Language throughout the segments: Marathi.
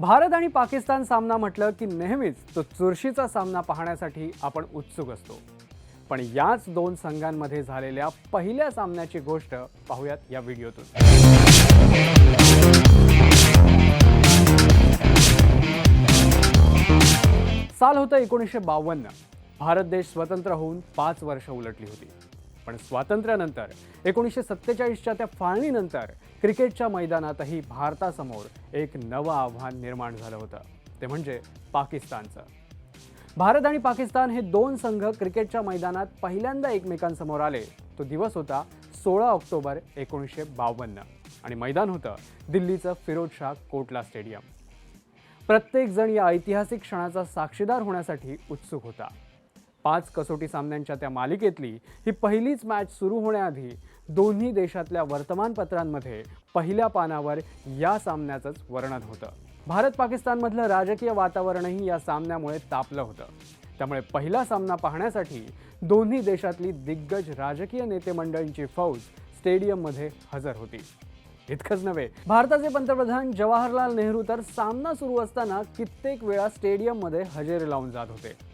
भारत आणि पाकिस्तान सामना म्हटलं की नेहमीच तो चुरशीचा सामना पाहण्यासाठी आपण उत्सुक असतो. पण याच दोन संघांमध्ये झालेल्या पहिल्या सामन्याची गोष्ट पाहूयात या व्हिडिओतून. साल होतं एकोणीसशे बावन्न. भारत देश स्वतंत्र होऊन पाच वर्ष उलटली होती. पण स्वातंत्र्यानंतर एकोणीसशे सत्तेचाळीसच्या त्या फाळणीनंतर क्रिकेटच्या मैदानातही भारतासमोर एक नवं आव्हान निर्माण झालं होतं. ते म्हणजे पाकिस्तानचं. भारत आणि पाकिस्तान हे दोन संघ क्रिकेटच्या मैदानात पहिल्यांदा एकमेकांसमोर आले. तो दिवस होता सोळा ऑक्टोबर एकोणीसशे बावन्न आणि मैदान होतं दिल्लीचं फिरोज शाह कोटला स्टेडियम. प्रत्येकजण या ऐतिहासिक क्षणाचा साक्षीदार होण्यासाठी उत्सुक होता. पाच कसोटी सामन्यांच्या त्या मालिकेतली ही पहिलीच मॅच सुरू होण्याआधी दोन्ही देशातल्या वर्तमानपत्रांमध्ये पहिल्या पानावर या सामन्याचंच वर्णन होतं. भारत पाकिस्तानमधलं राजकीय वातावरणही या सामन्यामुळे तापलं होतं. त्यामुळे पहिला सामना पाहण्यासाठी दोन्ही देशातली दिग्गज राजकीय नेते मंडळींची फौज स्टेडियममध्ये हजर होती. इतकंच नव्हे भारताचे पंतप्रधान जवाहरलाल नेहरू तर सामना सुरू असताना कित्येक वेळा स्टेडियममध्ये हजेरी लावून जात होते.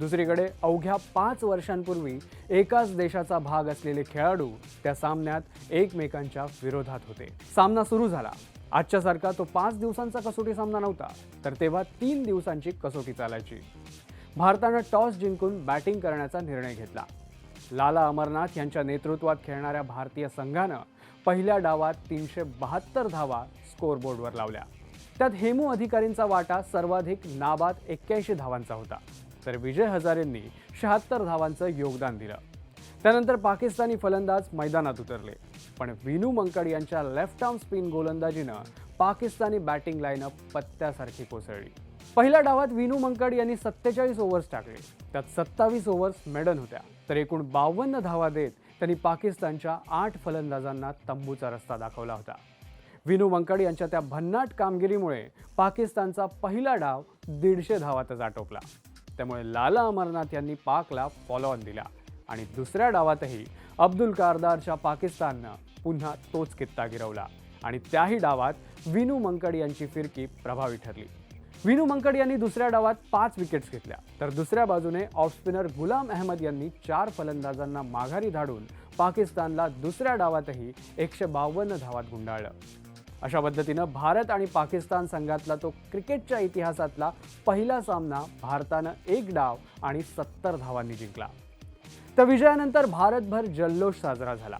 दुसरीकडे अवघ्या पाच वर्षांपूर्वी एकाच देशाचा भाग असलेले खेळाडू त्या सामन्यात एकमेकांच्या विरोधात होते. सामना सुरू झाला. आजच्यासारखा तो पाच दिवसांचा कसोटी सामना नव्हता तर तेव्हा तीन दिवसांची कसोटी चालायची. भारतानं टॉस जिंकून बॅटिंग करण्याचा निर्णय घेतला. लाला अमरनाथ यांच्या नेतृत्वात खेळणाऱ्या भारतीय संघानं पहिल्या डावात तीनशे बहात्तर धावा स्कोअरबोर्डवर लावल्या. त्यात हेमू अधिकारींचा वाटा सर्वाधिक नाबाद एक्क्याऐंशी धावांचा होता. तर विजय हजारेंनी शहात्तर धावांचं योगदान दिलं. त्यानंतर पाकिस्तानी फलंदाज मैदानात उतरले. पण विनू मंकड यांच्या लेफ्ट आर्म स्पिन गोलंदाजीनं पाकिस्तानी बॅटिंग लाईनअप पत्त्यासारखी कोसळली. पहिल्या डावात विनू मंकड यांनी सत्तेचाळीस ओव्हर्स टाकले. त्यात सत्तावीस ओव्हर्स मेडन होत्या. तर एकूण बावन्न धावा देत त्यांनी पाकिस्तानच्या आठ फलंदाजांना तंबूचा रस्ता दाखवला होता. विनू मंकड यांच्या त्या भन्नाट कामगिरीमुळे पाकिस्तानचा पहिला डाव दीडशे धावातच आटोपला. त्यामुळे लाला अमरनाथ यांनी पाकला फॉलो ऑन दिला. आणि दुसऱ्या डावातही अब्दुल कारदारच्या पाकिस्ताननं पुन्हा तोच कित्ता गिरवला. आणि त्याही डावात विनू मंकड यांची फिरकी प्रभावी ठरली. विनू मंकड यांनी दुसऱ्या डावात पाच विकेट्स घेतल्या. तर दुसऱ्या बाजूने ऑफ स्पिनर गुलाम अहमद यांनी चार फलंदाजांना माघारी धाडून पाकिस्तानला दुसऱ्या डावातही एकशे बावन्न धावात गुंडाळलं. अशा पद्धतीनं भारत आणि पाकिस्तान संघातला तो क्रिकेटच्या इतिहासातला पहिला सामना भारतानं एक डाव आणि सत्तर धावांनी जिंकला. तर विजयानंतर भारतभर जल्लोष साजरा झाला.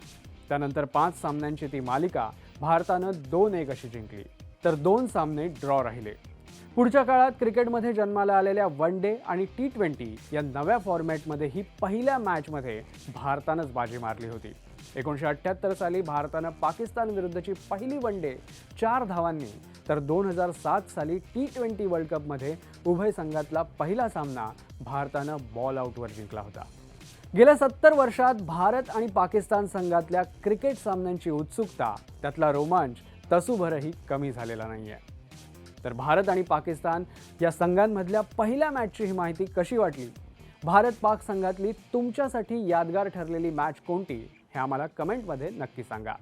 त्यानंतर पाच सामन्यांची ती मालिका भारतानं दोन एक अशी जिंकली. तर दोन सामने ड्रॉ राहिले. पुढच्या काळात क्रिकेटमध्ये जन्माला आलेल्या वन डे आणि टी ट्वेंटी या नव्या फॉर्मॅटमध्ये ही पहिल्या मॅचमध्ये भारतानंच बाजी मारली होती. एकोणीसशे अठ्ठ्याहत्तर साली भारतानं पाकिस्तान विरुद्धची पहिली वन डे चार धावांनी तर दोन हजार सात साली टी ट्वेंटी वर्ल्ड कपमध्ये उभय संघातला पहिला सामना भारतानं बॉल आऊटवर जिंकला होता. गेल्या सत्तर वर्षात भारत आणि पाकिस्तान संघातल्या क्रिकेट सामन्यांची उत्सुकता त्यातला रोमांच तसूभरही कमी झालेला नाही आहे तर भारत आणि पाकिस्तान या संघांमधल्या पहिल्या मॅचची ही माहिती कशी वाटली? भारत पाक संघातली तुमच्यासाठी यादगार ठरलेली मॅच कोणती? हे आम्हाला कमेंटमध्ये नक्की सांगा.